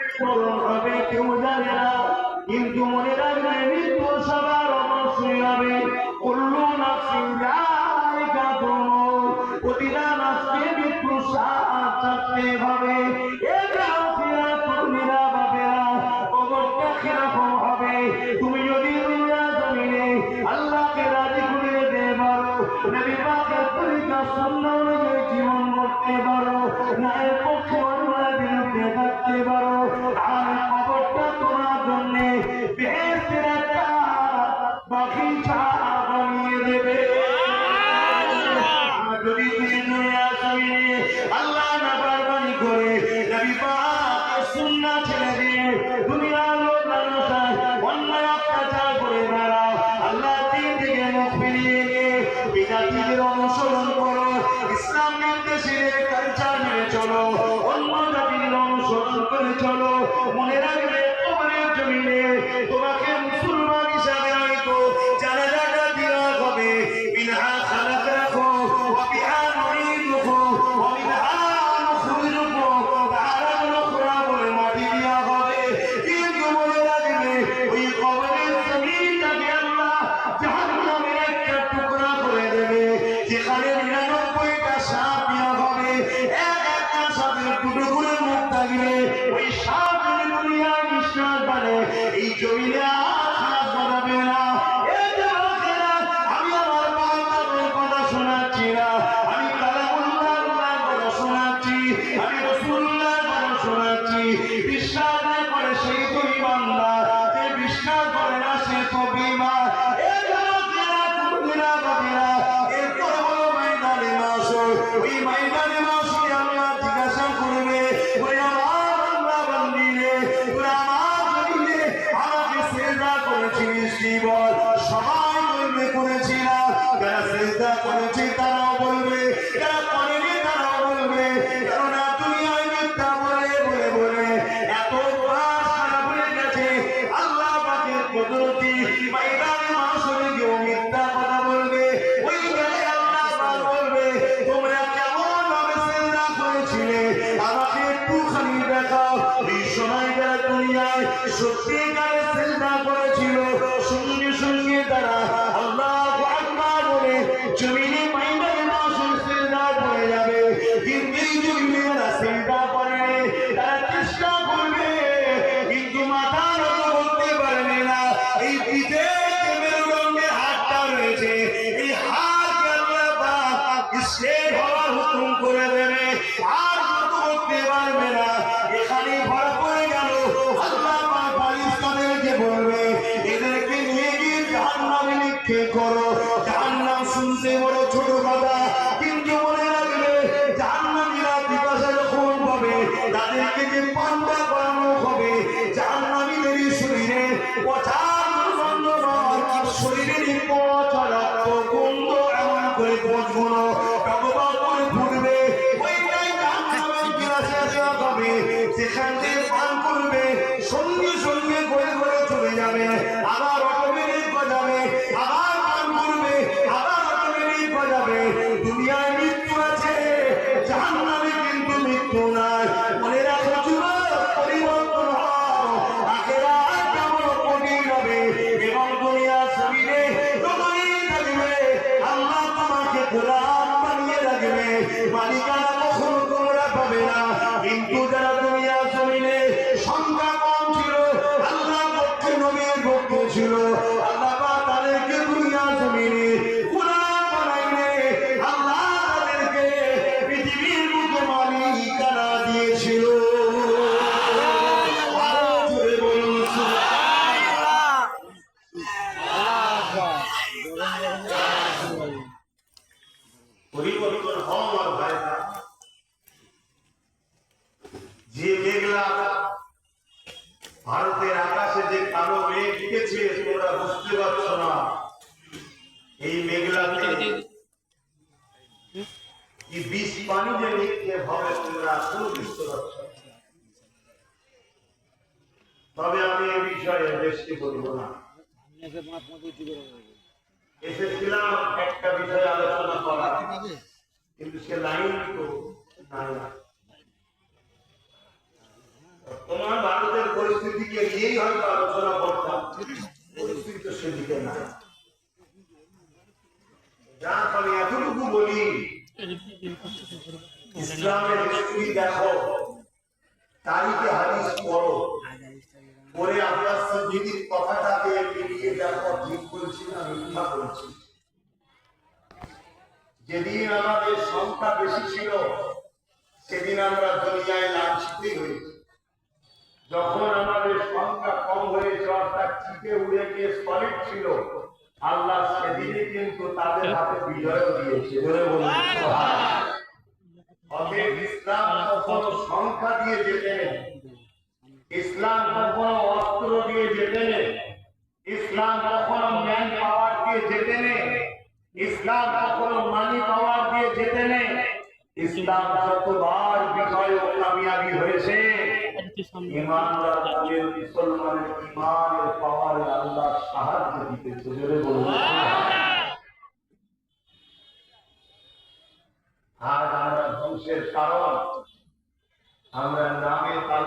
মরণ হবে কেউ জানে না, কিন্তু মনে রাখবে মৃত্যু সবার অবশ্যই হবে কুল্লু নাফসিন যায়িকা তুমুল প্রতিটা নাফসকে মৃত্যু সাথ থাকতে হবে। তুমি যদি দুনিয়া জমিনে আল্লাহকে রাজি করে দিতে পারো, নবী পাকের তরিকা জীবন করতে পারো না এর পক্ষে বেঁচে থাকতে পারো আর কবরটা সত্যিকারে চিন্তা করেছিল। সবচেয়ে বড় ছোট কথা, কিন্তু মনে রাখবে জাহান্নামীরা পিপাসা যখন পাবে, তাদেরকে যে পান্ডা করানো হবে, জাহান্নামীদের শরীরে শরীরের সেখান থেকে পান করবে, সঙ্গে সঙ্গে করে করে চলে যাবে। মালিক ভারতের আকাশে যে কালো মেঘ উঠেছে, তোমরা বুঝতে পারছ না। এই মেঘলাতে কি বিষ পানি যে হবে তোমরা বুঝতে তবে আমি এই বিষয়ে বেশি বলব না। এসেছিলাম একটা বিষয়ে আলোচনা করা কিন্তু সে লাইন তো তোমার ভারতের নিয়েই হয়তো আলোচনা করতাম সেদিকে না। যা আমি এতটুকু বলি, ইসলামের হিস্ট্রি দেখো, তারিখে হাদিস পড়ো। পরে আপনার সঙ্গীতির কথাটাকে মিলিয়ে দেখো, ঠিক বলছি না মিথ্যা বলছি। যেদিন আমাদের সংখ্যা বেশি ছিল, সেদিন আমরা দুনিয়ায় লাঞ্ছিতই হয়েছি। যখন আমাদের সংখ্যা কম হয়েছে অর্থাৎ চিপে উড়ে গিয়ে সলিড ছিল। আল্লাহ সেদিনই কিন্তু তাদের হাতে বিজয় দিয়েছে। বলে বলুন ইসলাম কখনো সংখ্যা দিয়ে যেতে নেই। ইসলাম কখনো অস্ত্র দিয়ে যেতে ইসলাম কখনো ম্যান পাওয়ার দিয়ে যেতে ইসলাম কখনো মানি পাওয়ার দিয়ে যেতে নেই। ইসলাম যতবার বিজয় কামিয়াবি হয়েছে ইমানদার তাদের মুসলমানের ইমানের আমরা ধ্বংসের কারণ আমরা নামে তাল